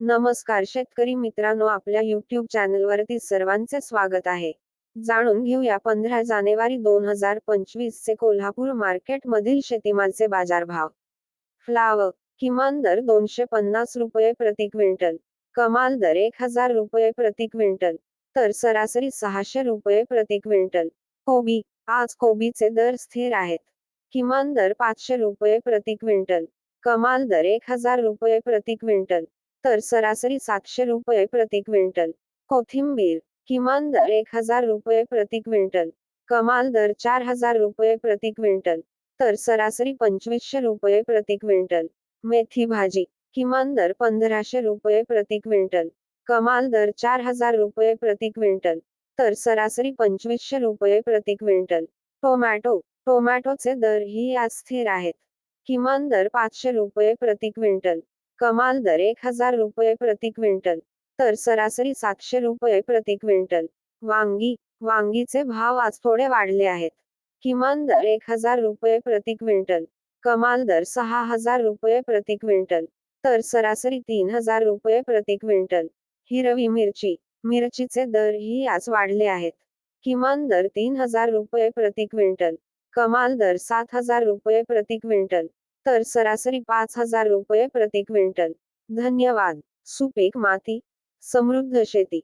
नमस्कार शेतकरी मित्रांनो आपल्या युट्यूब चॅनलवरती सर्वांचे स्वागत आहे. जाणून घेऊया पंधरा जानेवारी दोन हजार पंचवीस चे कोल्हापूर मार्केट मधील शेतीमालचे बाजारभाव. फ्लाव किमान दर दोनशे पन्नास रुपये प्रति क्विंटल कमाल दर एक हजार रुपये प्रति क्विंटल तर सरासरी सहाशे रुपये प्रति क्विंटल. कोबी आज कोबीचे दर स्थिर आहेत. किमान दर पाचशे रुपये प्रति क्विंटल कमाल दर एक हजार रुपये प्रति क्विंटल. तर सरासरी सातशे रुपये प्रति क्विंटल. कोथिंबीर किमान दर एक हजार रुपये प्रति क्विंटल. कमाल दर चार हजार रुपये प्रति क्विंटल. तर सरासरी पंचवीसशे रुपये प्रति क्विंटल. मेथी भाजी किमान दर पंधराशे रुपये प्रति क्विंटल. कमाल दर चार हजार रुपये प्रति क्विंटल. तर सरासरी पंचवीसशे रुपये प्रति क्विंटल. टोमॅटो टोमॅटोचे दर ही आज स्थिर आहेत. किमान दर पाचशे रुपये प्रति क्विंटल. कमाल दर एक हजार रुपये प्रति क्विंटल. तर सरासरी सातशे रुपये प्रति क्विंटल. वांगी वांगीचे भाव आज थोडे वाढले आहेत. किमान दर एक हजार रुपये प्रति क्विंटल. कमाल दर सहा हजार रुपये प्रति क्विंटल. तर सरासरी तीन हजार रुपये प्रति क्विंटल. हिरवी मिरची मिरचीचे दर ही आज वाढले आहेत. किमान दर तीन हजार रुपये प्रति क्विंटल. कमाल दर सात हजार रुपये प्रति क्विंटल. तर सरासरी पाच हजार रुपये प्रति क्विंटल. धन्यवाद. सुपीक माती. समृद्ध शेती.